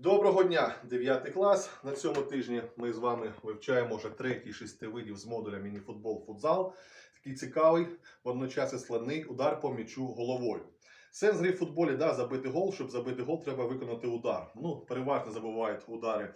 Доброго дня, 9 клас. На цьому тижні ми з вами вивчаємо вже третій шести видів з модуля мініфутбол футзал. Такий цікавий, водночас і складний удар по м'ячу головою. Сенс гри в футболі да, забити гол. Щоб забити гол, треба виконати удар. Ну, переважно забувають удари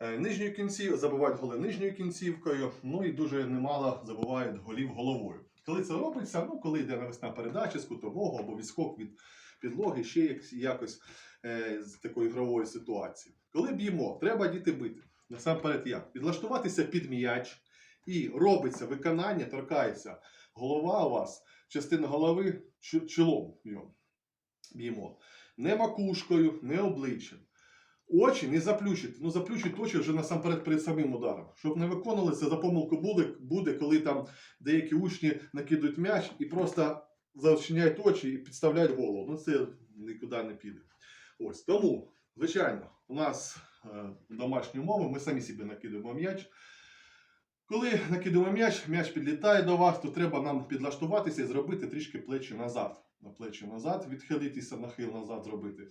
е, нижньою кінцівкою, забувають голи нижньою кінцівкою. Ну і дуже немало забувають голів головою. Коли це робиться, ну коли йде навесна передача з кутового або відскок від підлоги, ще як- якось е, з такої ігрової ситуації. Коли б'ємо, треба діти бити. Насамперед як? Підлаштуватися під м'яч і робиться виконання, торкається голова у вас, частина голови чолом б'ємо. Не макушкою, не обличчям. Очі не заплющити. Ну, заплющить очі вже насамперед перед самим ударом. Щоб не виконувалося, за помилку буде, буде, коли там деякі учні накидують м'яч і просто зачиняють очі і підставляють голову. Ну, це нікуди не піде. Ось тому, звичайно, у нас е, домашні умови, ми самі собі накидуємо м'яч. Коли накидуємо м'яч, м'яч підлітає до вас, то треба нам підлаштуватися і зробити трішки плечі назад. На плечі назад, відхилитися, нахил назад зробити.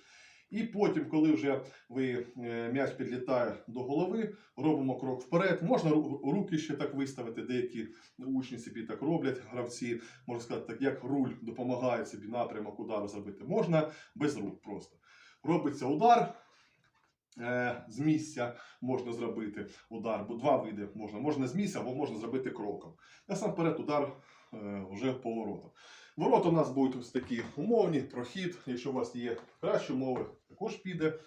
І потім, коли вже ви е, м'яч підлітає до голови, робимо крок вперед. Можна ру- руки ще так виставити, деякі учні собі так роблять, гравці, можна сказати, так як руль допомагає собі напрямок удару зробити. Можна без рук просто. Робиться удар. е, З місця можна зробити удар, бо два види можна. Можна з місця або можна зробити кроком. Насамперед удар е, вже по воротам. Ворота у нас будуть ось такі умовні, прохід. Якщо у вас є кращі умови, також піде.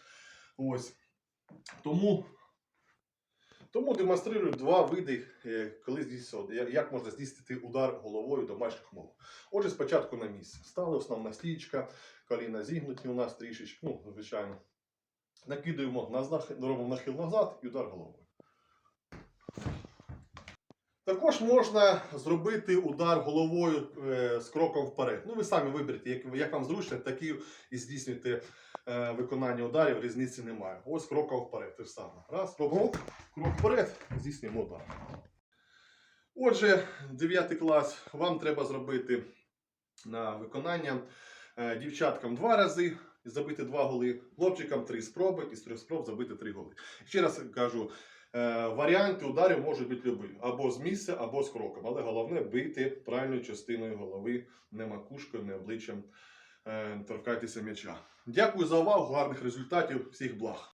Ось. Тому, тому демонструю два види, е, коли здійснювати, як- можна здійснити удар головою домашніх умовах. Отже, спочатку на місці. Стали основна стійка, коліна зігнуті у нас трішечки, ну, звичайно. Накидуємо, робимо нахил назад і удар головою. Також можна зробити удар головою е, з кроком вперед. Ну, ви самі виберете, як, як вам зручно, такі і здійснюєте е, виконання ударів, різниці немає. Ось кроком вперед. Те саме. Раз, робимо крок вперед, здійснюємо удар. Отже, 9 клас, вам треба зробити на виконання е, дівчаткам два рази. Забити два голи, хлопчикам три спроби, і з трьох спроб забити три голи. Ще раз кажу, Е, варіанти ударів можуть бути любі. Або з місця, або з кроком. Але головне бити правильною частиною голови, не макушкою, не обличчям. Е, торкайтеся м'яча. Дякую за увагу, гарних результатів, всіх благ.